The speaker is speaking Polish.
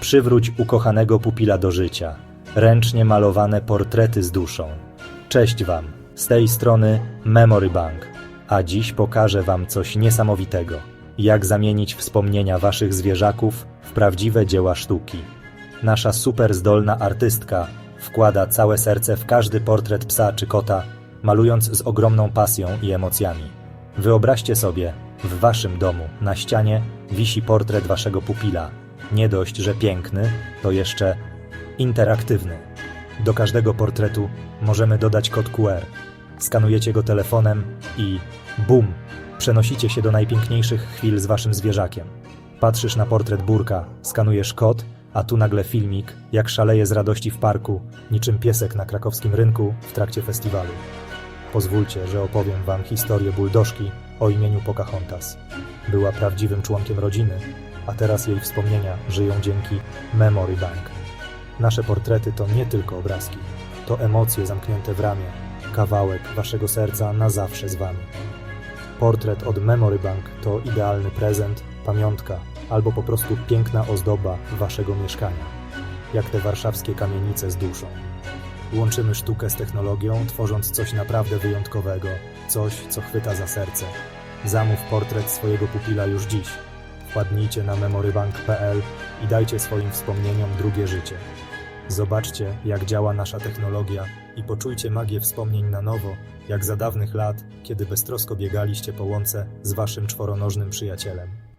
Przywróć ukochanego pupila do życia. Ręcznie malowane portrety z duszą. Cześć Wam, z tej strony Memory Bank. A dziś pokażę Wam coś niesamowitego. Jak zamienić wspomnienia Waszych zwierzaków w prawdziwe dzieła sztuki. Nasza super zdolna artystka wkłada całe serce w każdy portret psa czy kota, malując z ogromną pasją i emocjami. Wyobraźcie sobie, w Waszym domu na ścianie wisi portret Waszego pupila. Nie dość, że piękny, to jeszcze interaktywny. Do każdego portretu możemy dodać kod QR. Skanujecie go telefonem i bum! Przenosicie się do najpiękniejszych chwil z waszym zwierzakiem. Patrzysz na portret burka, skanujesz kod, a tu nagle filmik, jak szaleje z radości w parku, niczym piesek na krakowskim rynku w trakcie festiwalu. Pozwólcie, że opowiem wam historię buldożki o imieniu Pocahontas. Była prawdziwym członkiem rodziny, a teraz jej wspomnienia żyją dzięki Memory Bank. Nasze portrety to nie tylko obrazki, to emocje zamknięte w ramię, kawałek waszego serca na zawsze z wami. Portret od Memory Bank to idealny prezent, pamiątka albo po prostu piękna ozdoba waszego mieszkania, jak te warszawskie kamienice z duszą. Łączymy sztukę z technologią, tworząc coś naprawdę wyjątkowego, coś, co chwyta za serce. Zamów portret swojego pupila już dziś. Wpadnijcie na memorybank.pl i dajcie swoim wspomnieniom drugie życie. Zobaczcie, jak działa nasza technologia i poczujcie magię wspomnień na nowo, jak za dawnych lat, kiedy beztrosko biegaliście po łące z waszym czworonożnym przyjacielem.